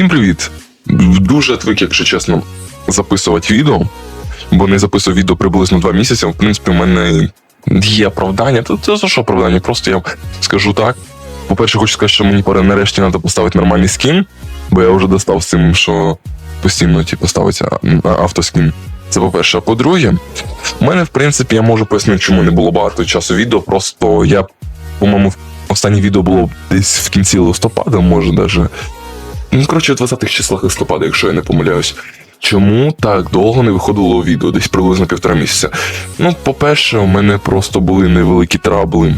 Всім привіт! Дуже отвик, якщо чесно, записувати відео, бо не записував відео приблизно два місяці. В принципі, у мене є оправдання. Та це за що оправдання? Просто я скажу так. По-перше, хочу сказати, що мені пора нарешті треба поставити нормальний скін, бо я вже достав з цим, що постійно типу, ставиться автоскін. Це по-перше. А по-друге, у мене, в принципі, я можу пояснити, чому не було багато часу відео. Просто я, по-моєму, останнє відео було десь в кінці листопада, може даже. Ну, коротше, в 20-х числах листопада, якщо я не помиляюсь. Чому так довго не виходило відео, десь приблизно півтора місяця? Ну, по-перше, у мене просто були невеликі трабли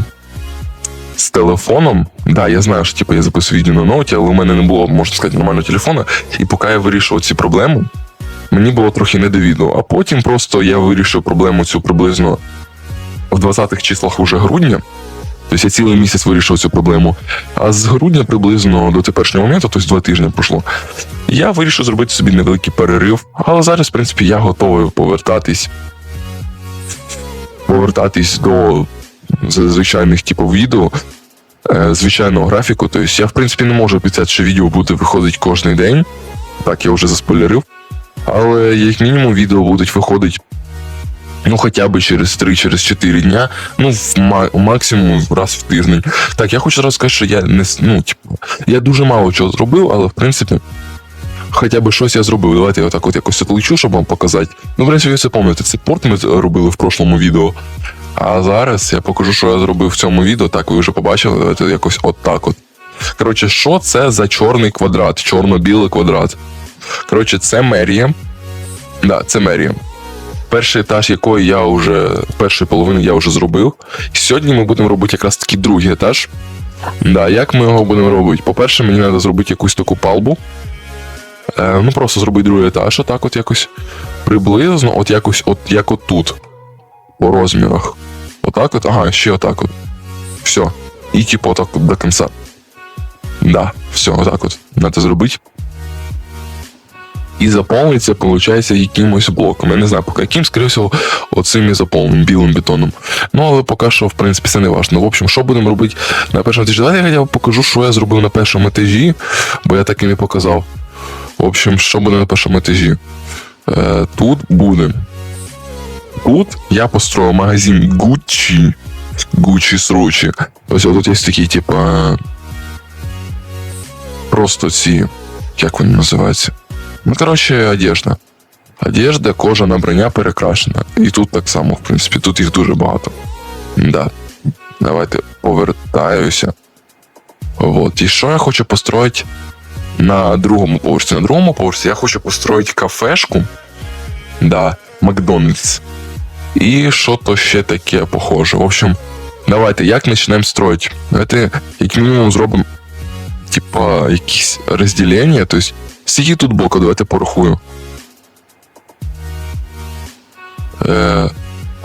з телефоном. Да, я знаю, що типу, я записую відео на ноуті, але у мене не було, можна сказати, нормального телефона. І поки я вирішував ці проблеми, мені було трохи не до відео. А потім просто я вирішив проблему цю приблизно в 20-х числах уже грудня. Тобто я цілий місяць вирішив цю проблему. А з грудня приблизно до теперішнього моменту, тобто два тижні пройшло, я вирішив зробити собі невеликий перерив. Але зараз, в принципі, я готовий повертатись. Повертатись до звичайних типу відео, е, звичайного графіку. Тобто я, в принципі, не можу обіцяти, що відео буде виходити кожен день. Так, я вже заспойлерив. Але як мінімум відео будуть виходити ну хоча б через 3-4 через дня, ну в максимум раз в тиждень. Так, я хочу зараз сказати, що я не ну, типу, я дуже мало чого зробив, але в принципі. Хоча б щось я зробив. Давайте я отак от якось отлечу, щоб вам показати. Ну, в принципі, ви це пам'ятаєте, це порт ми робили в прошлому відео. А зараз я покажу, що я зробив в цьому відео. Так, ви вже побачили, давайте якось от так от. Коротше, що це за чорний квадрат, чорно-білий квадрат? Коротше, це мерія. Да, це мерія перший етаж якої я вже першої половини я вже зробив. Сьогодні ми будемо робити якраз такий другий етаж. Да, як ми його будемо робити? По-перше, мені треба зробити якусь таку палбу. Е, ну, просто зробити другий етаж, отак от якось приблизно, от якось от як от тут. По розмірах. Отак от, ага, ще отак от. Все. І типу отак от до кінця. Да, все, отак от. Треба зробити і заповниться, виходить, якимось блоком. Я не знаю, поки яким, скоріше всього, оцим і заповним білим бетоном. Ну, але поки що, в принципі, це не важливо. В общем, що будемо робити на першому етажі? Давайте я покажу, що я зробив на першому етажі, бо я так і не показав. В общем, що буде на першому етажі? Е, тут буде. Тут я построїв магазин Gucci. Gucci срочі. Ось тут є такі, типа. Просто ці. Як вони називаються? Ну, коротше, одежда. Одежда, кожана броня перекрашена. І тут так само, в принципі, тут їх дуже багато. Да. Давайте повертаюся. Вот. І що я хочу построїти на другому поверсі? На другому поверсі я хочу построїти кафешку. Да, Макдональдс. І що то ще таке похоже. В общем, давайте, як почнемо строїти? Давайте, як мінімум, зробимо, типа, якісь розділення. Тобто, Скільки тут блоку, давайте порахую. Е,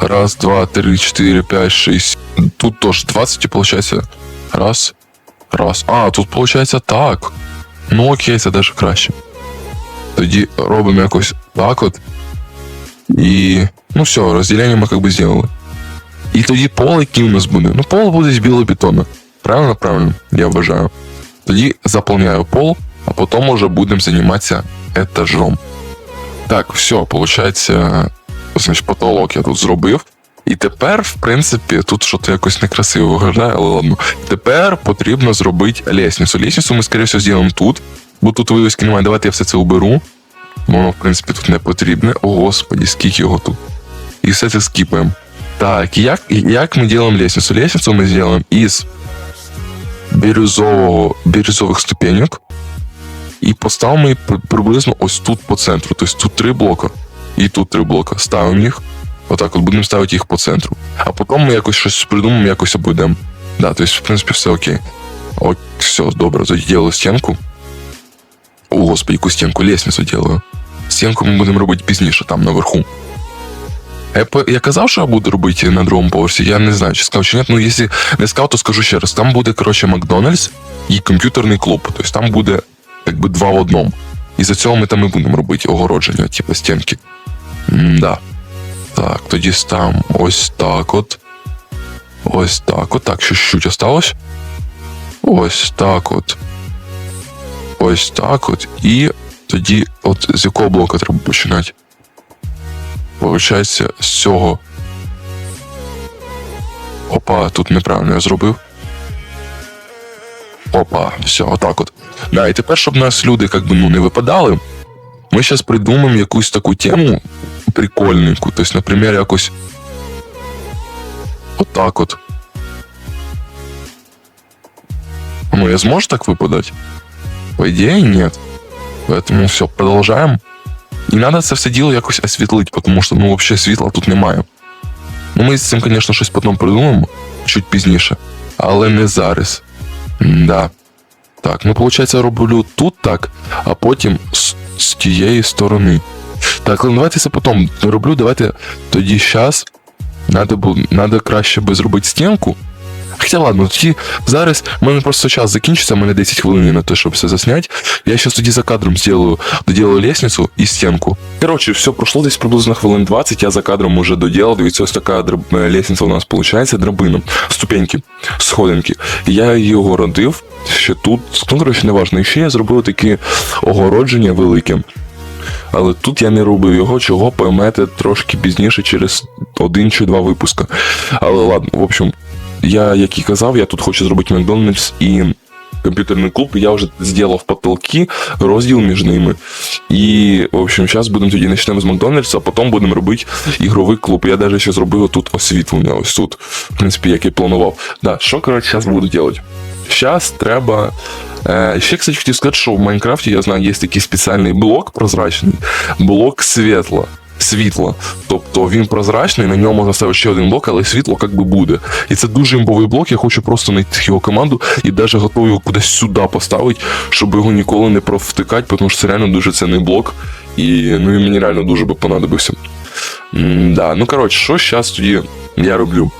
раз, два, три, чотири, п'ять, шість. Тут теж 20, і виходить. Раз. Раз. А, тут виходить так. Ну окей, це даже краще. Тоді робимо якось так от. І. Ну все, розділення ми як би зробили. І тоді пол, який у нас буде. Ну, пол буде з білого бетону. Правильно, правильно, я вважаю. Тоді заповняю пол а потом уже будем заниматься етажом. Так, все, виходить, значить, потолок я тут зробив. І тепер, в принципі, тут щось якось некрасиво виглядає, але ладно. Тепер потрібно зробити лестницю. Лестницю ми, скоріше всього, зробимо тут, бо тут вивіски немає. Давайте я все це уберу. Воно, в принципі, тут не потрібне. О, господі, скільки його тут. І все це скіпаємо. Так, як як ми робимо лестницю? Лестницю ми зробимо із бірюзового, бірюзових ступенек. І поставимо її приблизно ось тут по центру. Тобто тут три блока, і тут три блока. Ставимо їх. Отак от будемо ставити їх по центру. А потім ми якось щось придумаємо, якось обійдемо. Да, тобто, в принципі, все окей. От, все, добре, ділаю стінку. О, господи, яку стінку, лестницю ділаю. Стінку ми будемо робити пізніше, там наверху. Я, казав, що я буду робити на другому поверсі, я не знаю, чи сказав, чи ні. Ну, якщо не сказав, то скажу ще раз. Там буде, коротше, Макдональдс і комп'ютерний клуб. Тобто там буде якби два в одному. І за цього ми там і будемо робити огородження, типу стінки. М-да. Так, тоді ставимо ось так от. Ось так от. Так, що чуть осталось. Ось так от. ось так от. І тоді, от з якого блока треба починати? Получається, з цього. Опа, тут неправильно я зробив. Опа, все, отак от. Да, і тепер, щоб нас люди как би, ну, не випадали, ми зараз придумаємо якусь таку тему прикольненьку. Тобто, наприклад, якось. Отак от. Ну, я зможу так выпадать? По ідеї, нет. Поэтому все, продовжаємо. І треба це все діло якось освітлити, тому що ну, взагалі світла тут немає. Ну, ми з цим, звісно, щось потім придумаємо чуть пізніше, але не зараз. Да. Так, ну виходить, я роблю тут так, а потім з, з тієї сторони. Так, ну давайте це потім роблю. Давайте тоді зараз. Надо, надо краще би зробити стінку. Хоча ладно, тоді зараз в мене просто час закінчиться, в мене 10 хвилин на те, щоб все засняти. Я зараз тоді за кадром сделаю, доделаю лестницю і стінку. Коротше, все пройшло десь приблизно хвилин 20, я за кадром уже доделал. Дивіться, ось така драб... е, лестниця у нас виходить, драбина, ступеньки, сходинки. Я її огородив ще тут. Ну, коротше, не важно. І ще я зробив таке огородження велике. Але тут я не робив його, чого поймете трошки пізніше через один чи два випуска. Але ладно, в общем, я, як і казав, я тут хочу зробити Макдональдс і комп'ютерний клуб. Я вже зробив потолки, розділ між ними. І, в общем, зараз будемо тоді почнемо з Макдональдса, а потім будемо робити ігровий клуб. Я навіть ще зробив тут освітлення, ось тут. В принципі, як і планував. Да, що, коротше, зараз буду робити? Зараз треба. Е, ще, кстати, хотів сказати, що в Майнкрафті я знаю, є такий спеціальний блок прозрачний, блок світла. Світла. Тобто він прозрачний, на ньому можна ставити ще один блок, але світло як би буде. І це дуже імбовий блок, я хочу просто знайти його команду і навіть готовий його кудись сюди поставити, щоб його ніколи не провтикати, тому що це реально дуже цінний блок. І ну, він мені реально дуже би понадобився. Да, ну коротше, що зараз тоді я роблю?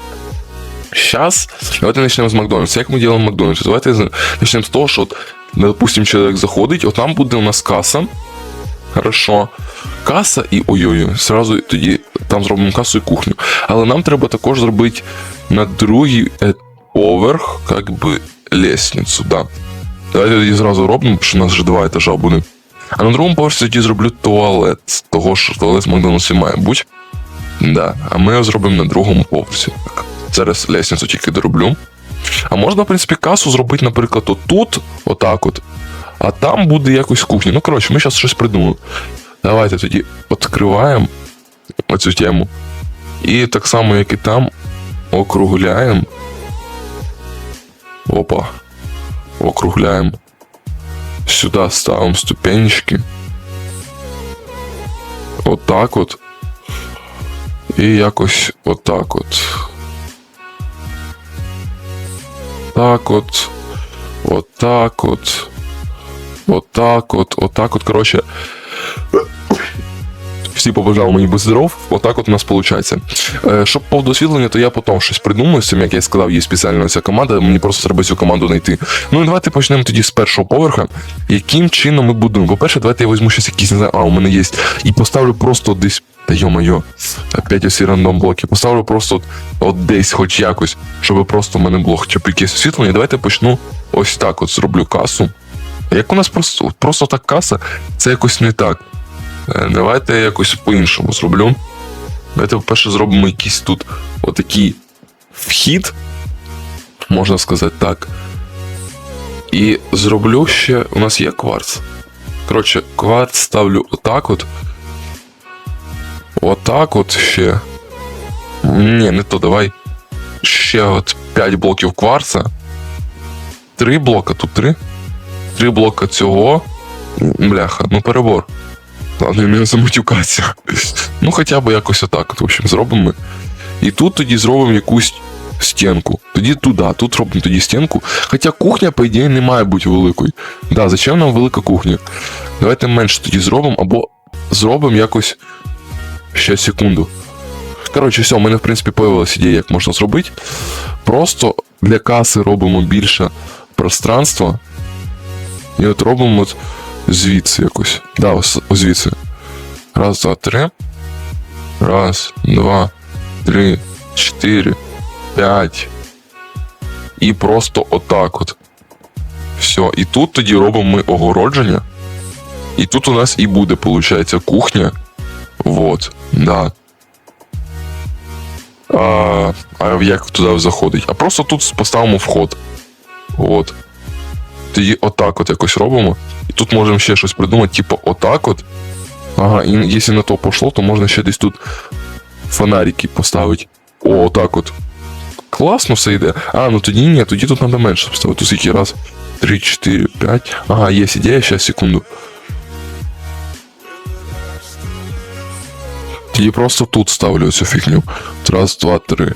Сейчас давайте начнем з Макдональдса. Як ми робимо Макдональдс? Давайте почнемо з того, що, от, допустим, чоловік заходить, от там буде у нас каса. Хорошо. Каса і ой-ой, сразу тоді там зробимо касу і кухню. Але нам треба також зробити на другий е, поверх, как би, лестницю, да. Давайте тоді зразу робимо, тому що у нас вже два етажа буде. А на другому поверсі тоді зроблю туалет. Того, що туалет в Макдональдсі має бути. Да. А ми його зробимо на другому поверсі. Так. Зараз лестницю тільки дороблю. А можна, в принципі, касу зробити, наприклад, отут, отак от. А там буде якось кухня. Ну, коротше, ми зараз щось придумаємо. Давайте тоді відкриваємо оцю тему. І так само, як і там, округляємо. Опа. Округляємо. Сюди ставимо ступенечки. Отак от. І якось отак от. Так от. Отак от. Отак от. Отак от. Коротше. Всі побажали мені би здоров, отак от у нас виходить. Е, щоб поводу освітлення, то я потім щось придумаю з цим, як я сказав, є спеціальна ця команда, мені просто треба цю команду знайти. Ну і давайте почнемо тоді з першого поверха. Яким чином ми будуємо? По-перше, давайте я візьму щось якісь, не знаю, а, у мене є. І поставлю просто десь. Та йо-моє, опять усі рандом блоки. Поставлю просто от, от десь, хоч якось, щоб просто в мене було хоча б якесь освітлення. Давайте почну ось так: от зроблю касу. Як у нас просто, просто так каса, це якось не так. Е, Давайте я якось по-іншому зроблю. Давайте, по-перше, зробимо якийсь тут отакий вхід, можна сказати так. І зроблю ще. У нас є кварц. Коротше, кварц ставлю отак от. Отак от ще. Ні, не то, давай. Ще от 5 блоків кварца. Три блока, тут три. Три блока цього. Бляха, ну перебор. Ладно, я не замутюкатися. Ну, хоча б якось отак, в общем, зробимо. І тут тоді зробимо якусь стінку. Тоді туди, тут робимо тоді стінку. Хоча кухня, по ідеї, не має бути великою. Да, зачем нам велика кухня? Давайте менше тоді зробимо, або зробимо якось. Ще секунду. Коротше, все, у мене, в принципі, появилася ідея, як можна зробити. Просто для каси робимо більше пространства. І от робимо от звідси якось. Да, ось, звідси. Раз, два, три. Раз, два, три, чотири, п'ять. І просто отак от. Все. Все, і тут тоді робимо ми огородження. І тут у нас і буде, виходить, кухня. Вот, да. А, а як туди заходить? А просто тут поставимо вход. От. Тоді отак от якось робимо. І тут можемо ще щось придумати, типу, отак от. Ага, і якщо на то пошло, то можна ще десь тут фонарики поставити. О, отак от. Класно все йде. А, ну тоді ні, тоді тут треба менше поставити. Тут скільки раз? 3, 4, 5. Ага, є ідея, ще секунду. Тоді просто тут ставлю цю фігню. Раз, два, три.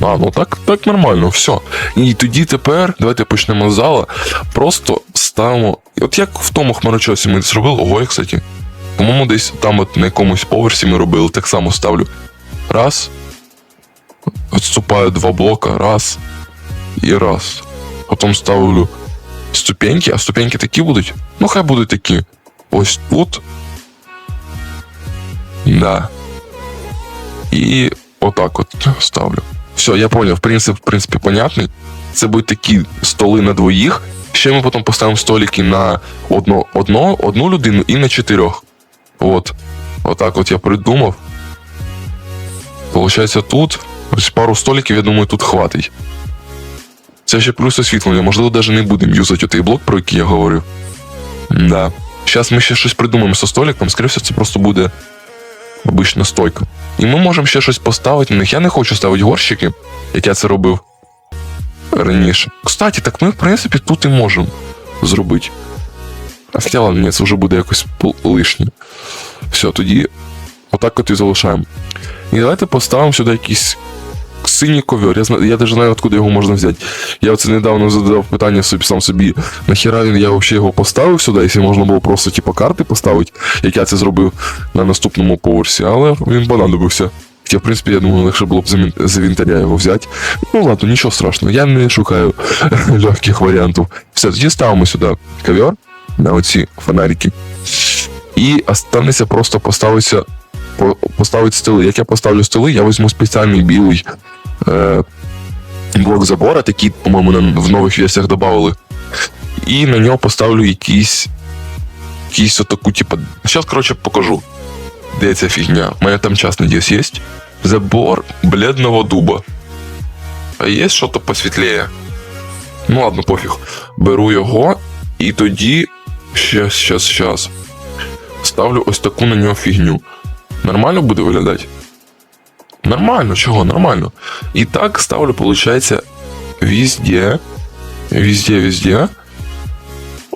А, ну так, так нормально, все. І тоді тепер, давайте почнемо з зала. Просто ставимо. От як в тому хмарочосі ми зробили, ого, кстати. По-моєму, десь там от на якомусь поверсі ми робили, так само ставлю. Раз. Відступаю два блока, раз. І раз. Потім ставлю ступеньки, а ступеньки такі будуть? Ну, хай будуть такі. Ось тут. Да. І отак от ставлю. Все, я понял. Принцип, в принципі, понятний. Це будуть такі столи на двоїх. Ще ми потім поставимо столики на одно, одно, одну людину і на чотирьох. От. Отак от я придумав. Получається, тут пару столиків, я думаю, тут хватить. Це ще плюс освітлення. Можливо, навіть не будемо юзати той блок, про який я говорив. Да. Зараз ми ще щось придумаємо зі столиком, скоріше це просто буде обична стойка. І ми можемо ще щось поставити на них. Я не хочу ставити горщики, як я це робив раніше. Кстати, так ми, в принципі, тут і можемо зробити. А хоча мені це вже буде якось лишнє. Все, тоді отак от і залишаємо. І давайте поставимо сюди якийсь синій ковер. Я, зна- я навіть знаю, откуда його можна взяти. Я оце недавно задав питання собі сам собі, нахіра він я взагалі його поставив сюди, якщо можна було просто типу, карти поставити, як я це зробив на наступному поверсі, але він понадобився. Хоча, в принципі, я думаю, легше було б з інвентаря його взяти. Ну ладно, нічого страшного, я не шукаю легких варіантів. Все, тоді ставимо сюди ковер на оці фонарики. І останеться просто поставитися, поставити столи. Як я поставлю столи, я візьму спеціальний білий блок забора, такий, по-моєму, в нових версіях додали. І на нього поставлю якийсь. Якийсь отаку, типу. Зараз, коротше, покажу. Де ця фігня? У мене там час надіюсь є. Забор бледного дуба. А є щось посвітліє? Ну ладно, пофіг. Беру його і тоді. Щас, щас, щас. Ставлю ось таку на нього фігню. Нормально буде виглядати? Нормально, чого? Нормально. І так ставлю, виходить, везде. Везде, везде.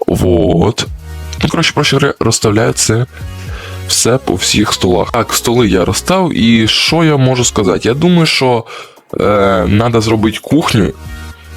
Вот. Ну, коротше, проще говоря, розставляю це все по всіх столах. Так, столи я розстав, і що я можу сказати? Я думаю, що е, треба зробити кухню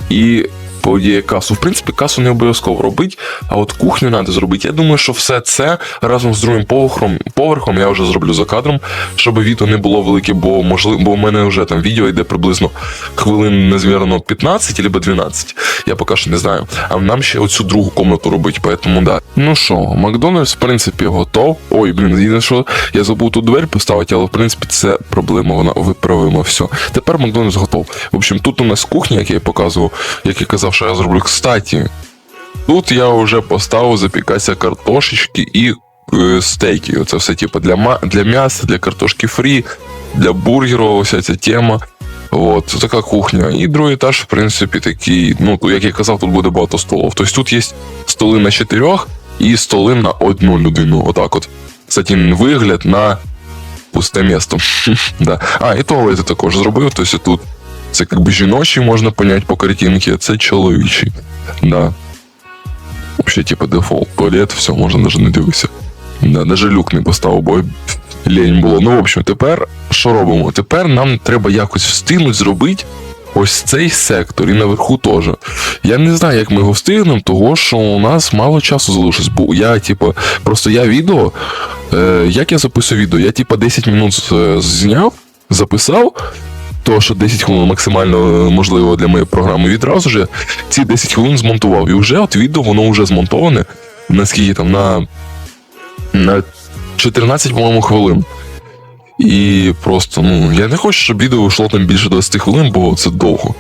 і по ідеї касу. В принципі, касу не обов'язково робити, а от кухню треба зробити. Я думаю, що все це разом з другим поверхом, поверхом я вже зроблю за кадром, щоб відео не було велике, бо можливо, бо в мене вже там відео йде приблизно хвилин, незвірно, 15 або 12. Я поки що не знаю. А нам ще оцю другу комнату робити, поэтому да. Ну що, Макдональдс, в принципі, готов. Ой, блін, єдине, що я забув тут двері поставити, але в принципі це проблема, вона виправима. Все. Тепер Макдональдс готов. В общем, тут у нас кухня, як я показував, як я казав, що я зроблю. Кстати, тут я вже поставив запікатися картошечки і е, стейки. Оце все типу для, для м'яса, для картошки фрі, для бургеру, ось ця тема. От, це така кухня. І другий етаж, в принципі, такий, ну, як я казав, тут буде багато столів. Тобто тут є столи на чотирьох і столи на одну людину. Отак от. Кстати, вигляд на пусте місто. да. А, і туалети також зробив. Тобто тут це якби жіночий, можна поняти по картинці, це чоловічий. Да. Вообще, типа, дефолт, туалет, все, можна навіть не дивитися. Да, даже люк не поставив, бо лінь було. Ну, в общем, тепер що робимо? Тепер нам треба якось встигнути зробити ось цей сектор і наверху теж. Я не знаю, як ми його встигнемо, того що у нас мало часу залишилось. Бо я, типу, просто я відео. Е, як я записую відео? Я, типу, 10 минут е, зняв, записав. То, що 10 хвилин максимально е, можливо для моєї програми, відразу ж ці 10 хвилин змонтував. І вже от відео воно вже змонтоване. Наскільки там на, на 14, по-моєму, хвилин. І просто, ну, я не хочу, щоб відео йшло там більше 20 хвилин, бо це довго.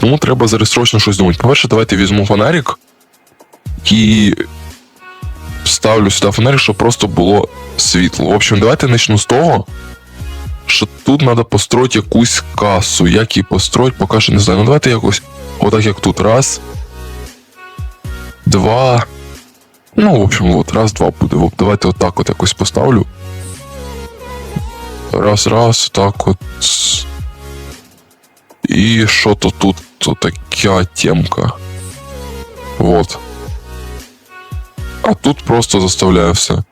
Тому треба зараз срочно щось думати. По-перше, давайте візьму фонарик. І ставлю сюди фонарик, щоб просто було світло. В общем, давайте почну з того, що тут треба построїти якусь касу. Як її построїти, поки що не знаю. Ну давайте якось, отак як тут. Раз. Два. Ну, в общем, от, раз, два буде. От, давайте отак от якось поставлю. Раз, раз, так от. І що то тут то така темка. Вот. А тут просто заставляю все.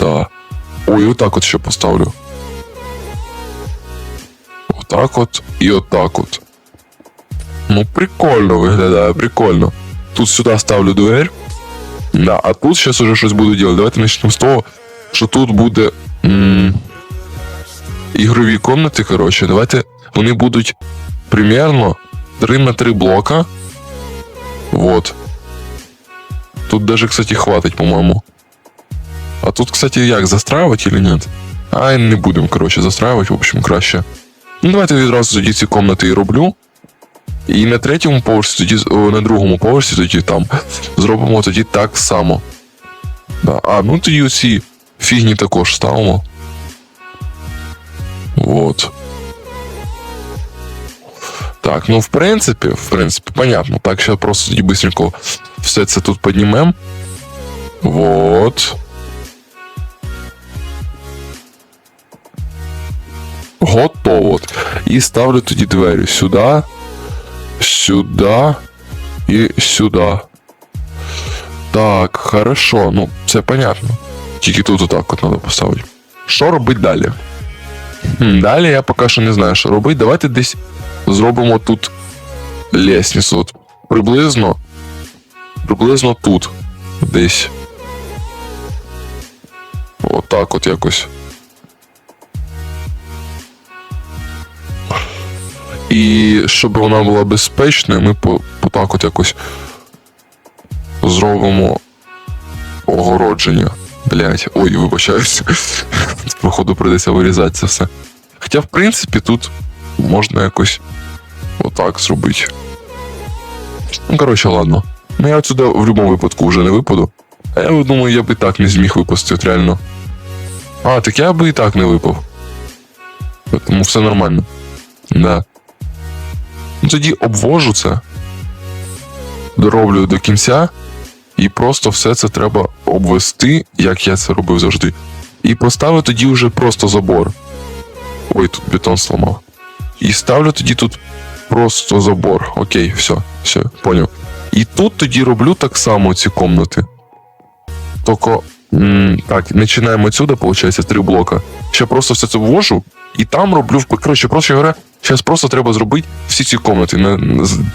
Да. Ой, отак от ще поставлю. Отак от і отак от. Ну, прикольно виглядає, прикольно. Тут сюди ставлю дверь. Да, а тут зараз уже щось буду робити. Давайте почнемо з того, що тут буде. М- ігрові комнати, коротше, давайте вони будуть примерно 3 на 3 блока. Вот. Тут даже, кстати, хватить, по-моему. А тут, кстати, як, застраивать или нет? Ай, не будемо, коротше, застраивать, в общем, краще. Ну, давайте відразу тоді ці комнати і роблю. І на третьому поверсі, тоді, о, на другому поверсі, тоді там зробимо тоді так само. Да. А, ну тоді оці фігні також ставимо. Вот. Так, ну в принципі, в принципі, понятно. Так, сейчас просто тоді быстренько все це тут піднімемо. Вот. Готово. І ставлю тоді двері сюди, сюди і сюди. Так, хорошо. Ну, це понятно. Тільки тут отак от треба поставити. Що робити далі? Хм, Далі я поки що не знаю, що робити. Давайте десь зробимо тут лестницю. От приблизно. Приблизно тут. Десь. Отак от якось. І щоб вона була безпечною, ми по, по так от якось зробимо огородження. Блять, ой, вибачаюся. Походу прийдеться вирізати це все. Хоча, в принципі, тут можна якось отак зробити. Ну, коротше, ладно. Ну я отсюди в будь-якому випадку вже не випаду. А я думаю, я б і так не зміг випасти, от реально. А, так я би і так не випав. Тому все нормально. Да. Ну тоді обвожу це. Дороблю до кінця. І просто все це треба обвести, як я це робив завжди. І поставлю тоді вже просто забор. Ой, тут бетон сломав. І ставлю тоді тут просто забор. Окей, все, все, поняв. І тут тоді роблю так само ці комнати. Тільки, так, починаємо отсюда, виходить, три блока. Ще просто все це ввожу, і там роблю. Коротше, просто говоря, зараз просто треба зробити всі ці комнати,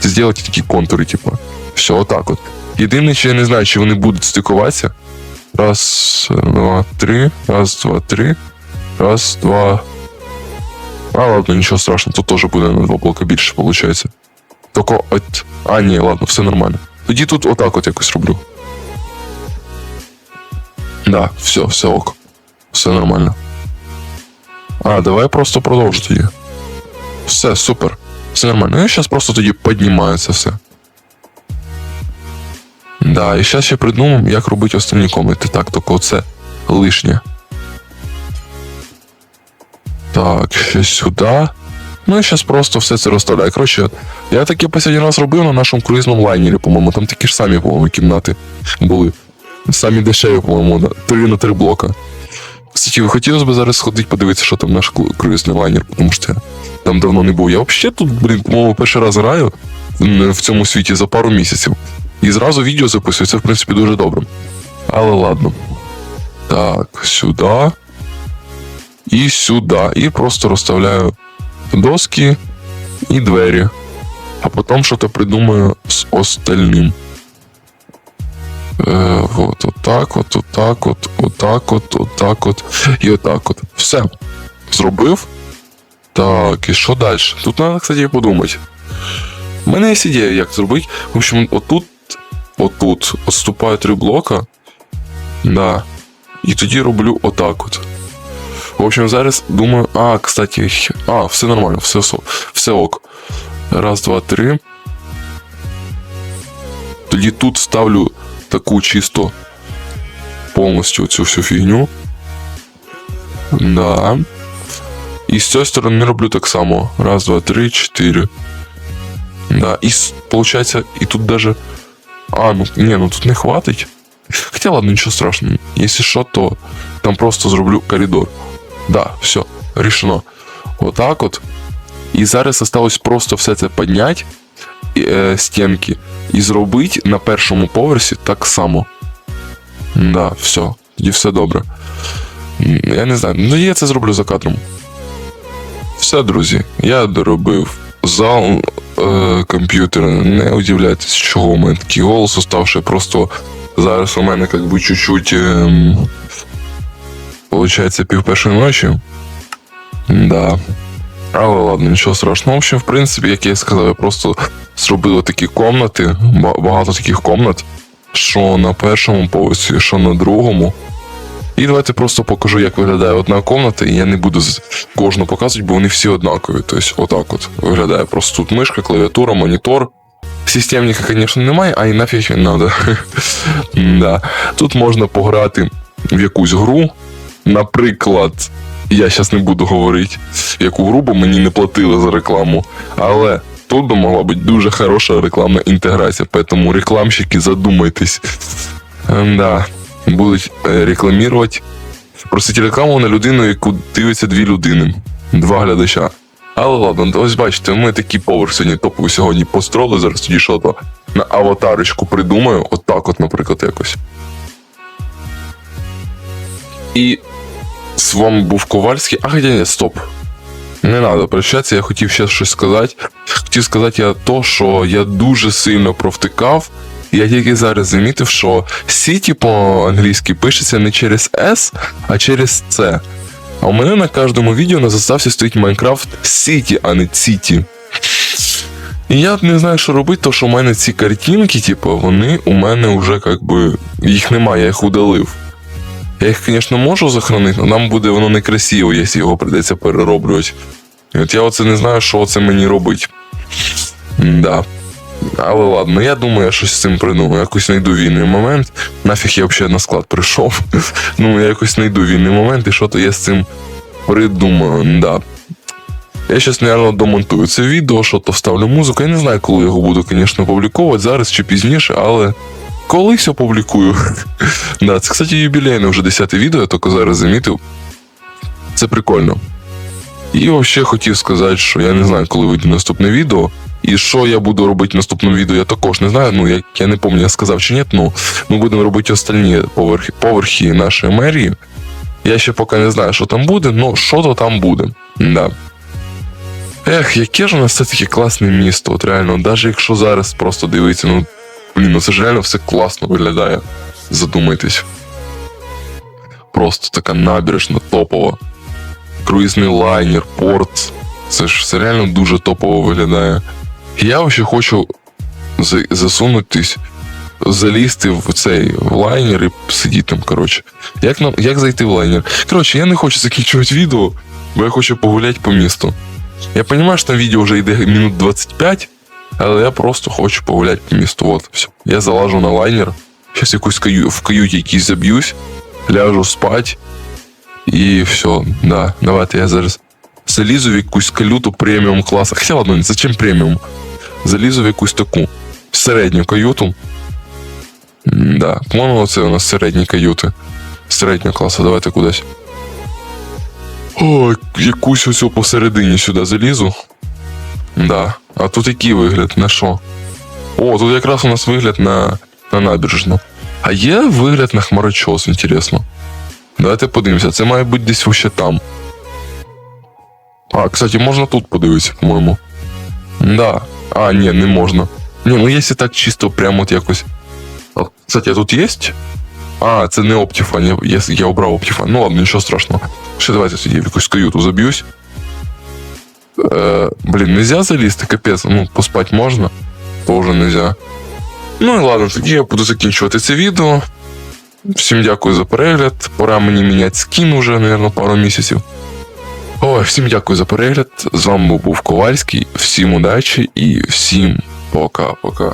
зробити такі контури, типу. Все, отак от. Єдине, що я не знаю, чи вони будуть стикуватися. Раз, два, три. Раз, два, три. Раз, два. А, ладно, нічого страшного, тут теж буде на два блока більше, виходить. Тільки от. А, ні, ладно, все нормально. Тоді тут отак от якось роблю. Да, все, все ок. Все нормально. А, давай просто продовжу тоді. Все, супер. Все нормально. Ну, я зараз просто тоді піднімаю це все. Да, і зараз ще придумаємо, як робити остальні комнати. Так, тільки оце лишнє. Так, ще сюди. Ну і зараз просто все це розставляю. Коротше, я таке останній раз робив на нашому круїзному лайнері, по-моєму. Там такі ж самі, по-моєму, кімнати були. Самі дешеві, по-моєму, 3 на 3 блока. Кстати, хотілося б зараз сходити, подивитися, що там наш кру- круїзний лайнер, тому що я там давно не був. Я взагалі тут, блін, по-моєму, перший раз граю в цьому світі за пару місяців. І зразу відео записую, це в принципі дуже добре. Але ладно. Так, сюди. І сюди. І просто розставляю доски і двері. А потім щось придумаю з остальним. Е, от, отак, от, отак, от, отак, от, отак, от, і отак от. Все. Зробив. Так, і що далі? Тут треба, кстати, подумати. У мене є ідея, як зробити. В общем, отут, отут відступаю три блока. Да. І тоді роблю отак от. В общем, зараз думаю. А, кстати, а, все нормально, все, все ок. Раз, два, три. Тоді тут ставлю таку чисто повністю цю всю фігню. Да. І з цієї сторони роблю так само. Раз, два, три, чотири. Да. І с- получается, і тут даже. А, ну не, ну тут не хватить. Хотя ладно, нічого страшного. Якщо що, то там просто зроблю коридор. Да, все, рішено. Отак от. І зараз осталось просто все це підняти, Е, стінки, і зробити на першому поверсі так само. Да, все, тоді все добре. Я не знаю, ну я це зроблю за кадром. Все, друзі, я доробив зал е, комп'ютера. Не удивляйтесь, чого у мене такий голос уставший. Просто зараз у мене як би чуть-чуть. Ем, Получається, пів першої ночі. Да. Але ладно, нічого страшного. В общем, в принципі, як я сказав, я просто зробив такі комнати, багато таких комнат, що на першому поверсі, що на другому. І давайте просто покажу, як виглядає одна комната, і я не буду кожну показувати, бо вони всі однакові. Тобто, отак от виглядає. Просто тут мишка, клавіатура, монітор. Системника, звісно, немає, а і нафіг він надо. Тут можна пограти в якусь гру. Наприклад, я зараз не буду говорити, яку гру, бо мені не платили за рекламу. Але тут би могла бути дуже хороша рекламна інтеграція. Тому рекламщики, задумайтесь. Ем, Да, будуть е, рекламувати. Просити рекламу на людину, яку дивиться дві людини, два глядача. Але ладно, ось бачите, ми такий поверх сьогодні топовий сьогодні построили. Зараз тоді що то на аватарочку придумаю. Отак, от, наприклад, якось. І з вами був Ковальський. А хоча ні, стоп. Не треба прощатися, я хотів ще щось сказати. Хотів сказати я то, що я дуже сильно провтикав. Я тільки зараз замітив, що City по-англійськи пишеться не через S, а через C. А у мене на кожному відео на заставці стоїть Minecraft City, а не City. І я не знаю, що робити, то що у мене ці картинки, типу, вони у мене вже як би їх немає, я їх удалив. Я їх, звісно, можу захоронити, але нам буде воно некрасиво, якщо його прийдеться перероблювати. І от я оце не знаю, що це мені робить. Да. Але ладно, я думаю, я щось з цим придумаю. Якось знайду вільний момент. Нафіг я взагалі на склад прийшов. ну, я якось знайду вільний момент і що то я з цим придумаю. Да. Я зараз, наверное, домонтую це відео, що то вставлю музику. Я не знаю, коли його буду, звісно, публіковувати, зараз чи пізніше, але колись опублікую. да, це, кстати, юбілейне вже 10 відео, я тільки зараз замітив. Це прикольно. І взагалі хотів сказати, що я не знаю, коли вийде наступне відео. І що я буду робити в наступному відео, я також не знаю. Ну, як я не пам'ятаю, я сказав чи ні, ну ми будемо робити остальні поверхи, поверхи нашої мерії. Я ще поки не знаю, що там буде, але що то там буде. Да. Ех, яке ж у нас все-таки класне місто, от реально, навіть якщо зараз просто дивитися, ну блін, ну це ж реально все класно виглядає. Задумайтесь. Просто така набережна топова. Круїзний лайнер, порт. Це ж все реально дуже топово виглядає. Я ще хочу засунутись, залізти в цей в лайнер і сидіти там, коротше. Як нам, як зайти в лайнер? Коротше, я не хочу закінчувати відео, бо я хочу погуляти по місту. Я розумію, що там відео вже йде минут 25, але я просто хочу погуляти по місту. От, все. Я залажу на лайнер, зараз якусь каю, в каюті якійсь заб'юсь, ляжу спать. І все, да, давайте я зараз залізу в якусь каюту преміум класу. Хоча ладно, зачем преміум? Залізу в якусь таку середню каюту. М, Да, по-моєму, це у нас середні каюти. Середнього класу, давайте кудись. О, якусь ось посередині сюди залізу. Да. А тут який вигляд? На що? О, тут якраз у нас вигляд на, на набережну. А є вигляд на хмарочос, інтересно. Давайте подивимося, це має бути десь вообще там. А, кстати, можна тут подивитися, по-моєму. Да. А, ні, не можна. Ні, ну якщо так чисто прямо от якось. Кстати, а тут є? А, це не Optifine, я, я, я обрав Optifine. Ну ладно, нічого страшного. Ще давайте тоді в якусь каюту заб'юсь. Е, блин, нельзя залізти, капець, ну, поспати можна. Тоже нельзя. Ну і ладно, тоді я буду закінчувати це відео. Всім дякую за перегляд. Пора мені міняти скін уже, мабуть, пару місяців. Ой, всім дякую за перегляд. З вами був Ковальський. Всім удачі і всім пока-пока.